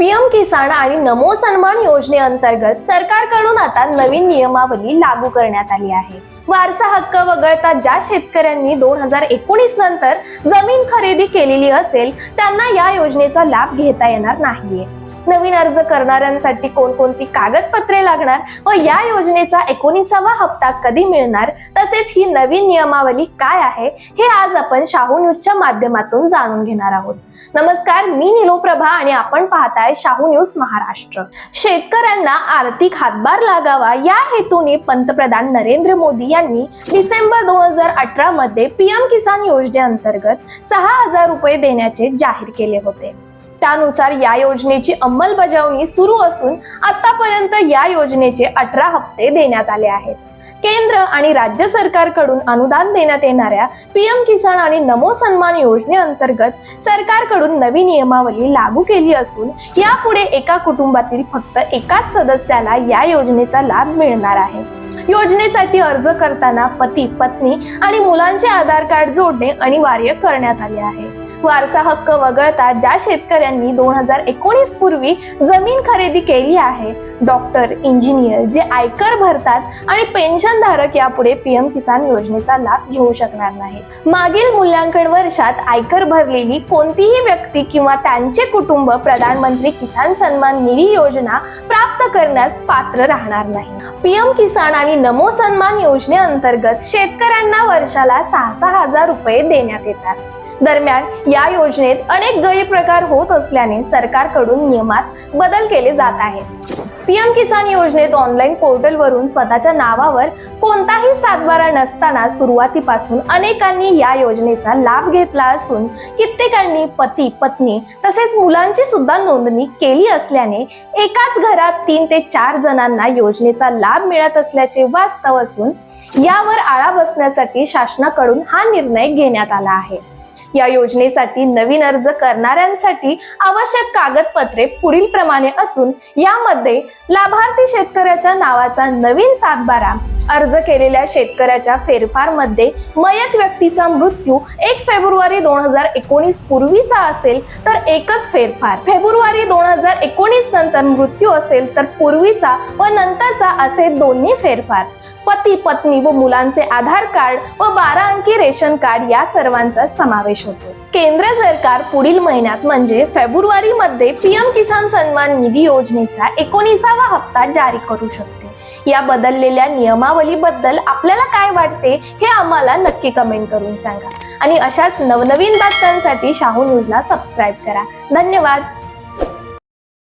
PM किसान आणि नमो सन्मान योजनेअंतर्गत सरकारकडून आता नवीन नियमावली लागू करण्यात आली आहे. वारसा हक्क वगळता ज्या शेतकऱ्यांनी दोन हजार एकोणीस नंतर जमीन खरेदी केलेली असेल त्यांना या योजनेचा लाभ घेता येणार नाहीये. नवीन अर्ज करणाऱ्यांसाठी कोणकोणती कागदपत्रे लागणार व या योजनेचा एकोणीसावा हप्ता कधी मिळणार? तसेच ही नवीन नियमावली काय आहे? हे आज आपण शाहू न्यूजच्या माध्यमातून जाणून घेणार आहोत. नमस्कार मी निलोप्रभा आणि आपण पाहताय शाहू न्यूज महाराष्ट्र. शेतकऱ्यांना आर्थिक हातभार लागावा या हेतूने पंतप्रधान नरेंद्र मोदी यांनी डिसेंबर दोन हजार अठरा मध्ये पीएम किसान योजनेअंतर्गत सहा हजार रुपये देण्याचे जाहीर केले होते. त्यानुसार या योजनेची अंमलबजावणी सुरू असून आतापर्यंत या योजनेचे अठरा हप्ते देण्यात आले आहेत. केंद्र आणि राज्य सरकारकडून अनुदान देण्यात येणाऱ्या पीएम किसान आणि नमो सन्मान योजनेअंतर्गत सरकारकडून नवी नियमावली लागू केली असून यापुढे एका कुटुंबातील फक्त एकाच सदस्याला या योजनेचा लाभ मिळणार आहे. योजनेसाठी अर्ज करताना पती पत्नी आणि मुलांचे आधार कार्ड जोडणे अनिवार्य करण्यात आले आहे. वारसा हक्क वगळता ज्या शेतकऱ्यांनी दोन हजार एकोणीस पूर्वी जमीन खरेदी केली आहे डॉक्टर इंजिनियर जे आयकर भरतात आणि पेन्शन धारक यापुढे पीएम किसान योजनेचा लाभ घेऊ शकणार नाही मागील मूल्यांकन वर्षात आयकर भरलेली कोणतीही व्यक्ती किंवा त्यांचे कुटुंब प्रधानमंत्री किसान सन्मान निधी योजना प्राप्त करण्यास पात्र राहणार नाही. पीएम किसान आणि नमो सन्मान योजनेअंतर्गत शेतकऱ्यांना वर्षाला सहा सहा हजार रुपये देण्यात येतात. दरम्यान या योजनेत अनेक गैरप्रकार होत असल्याने सरकारकडून नियमात बदल केले जात आहेत. पीएम किसान योजनेत ऑनलाईन पोर्टलवरून स्वतःच्या नावावर कोणताही सातबारा नसताना सुरुवातीपासून अनेकांनी या योजनेचा लाभ घेतला असून कित्येकांनी पती पत्नी तसेच मुलांची सुद्धा नोंदणी केली असल्याने एकाच घरात तीन ते चार जणांना योजनेचा लाभ मिळत असल्याचे वास्तव असून यावर आळा बसण्यासाठी शासनाकडून हा निर्णय घेण्यात आला आहे. या योजनेसाठी नवीन अर्ज करणाऱ्यांसाठी आवश्यक कागदपत्रे पुढील प्रमाणे असून यामध्ये लाभार्थी शेतकऱ्याच्या नावाचा नवीन सातबारा अर्ज केलेल्या शेतकऱ्याच्या फेरफारमध्ये मयत व्यक्तीचा मृत्यू एक फेब्रुवारी दोन हजार एकोणीस पूर्वीचा असेल तर एकच फेरफार. फेब्रुवारी दोन हजार एकोणीस नंतर मृत्यू असेल तर पूर्वीचा व नंतरचा असे दोन्ही फेरफार. पती पत्नी व मुलांचे आधार कार्ड व बारा अंकी रेशन कार्ड या सर्वांचा समावेश होतो. केंद्र सरकार पुढील महिन्यात म्हणजे फेब्रुवारी मध्ये पीएम किसान सन्मान निधी योजनेचा एकोणीसावा हप्ता जारी करू शकते. या बदललेल्या नियमावलीबद्दल आपल्याला काय वाटते हे आम्हाला नक्की कमेंट करून सांगा. आणि अशाच नवनवीन बातम्यांसाठी शाहू न्यूजला सबस्क्राईब करा. धन्यवाद.